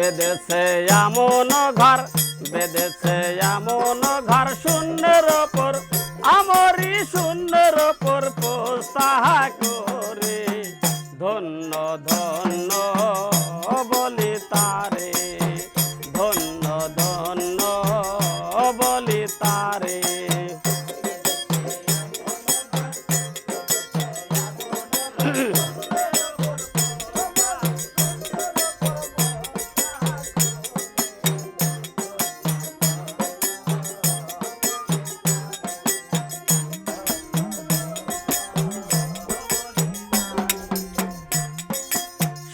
বেদেছে এমন ঘর বেদেছে এমন ঘর, সুন্দর ওপর আমরি শূন্যের ওপর পোস্তাহা করে। ধন্য ধন্য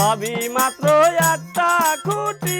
সবই মাত্র একটা খুঁটি।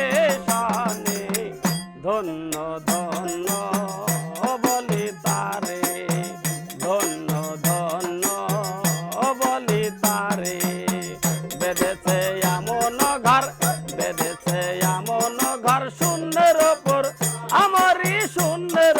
শূন্যের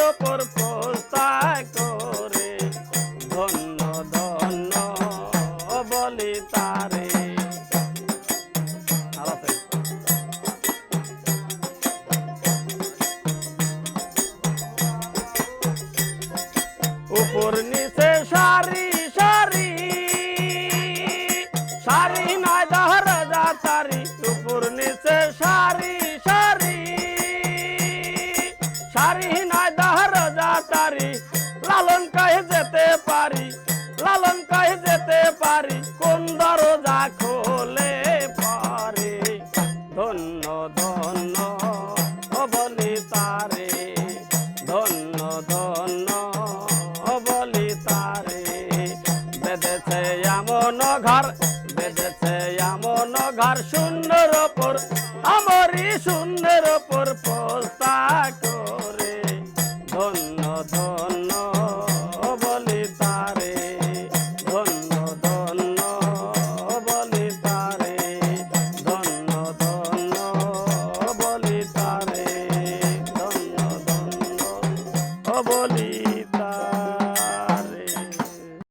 ধন্য বলি তারে। বেঁধেছে এমন ঘর, বেঁধেছে এমন ঘর শূন্যের ওপর আমারই শূন্যের ওপর পোস্তা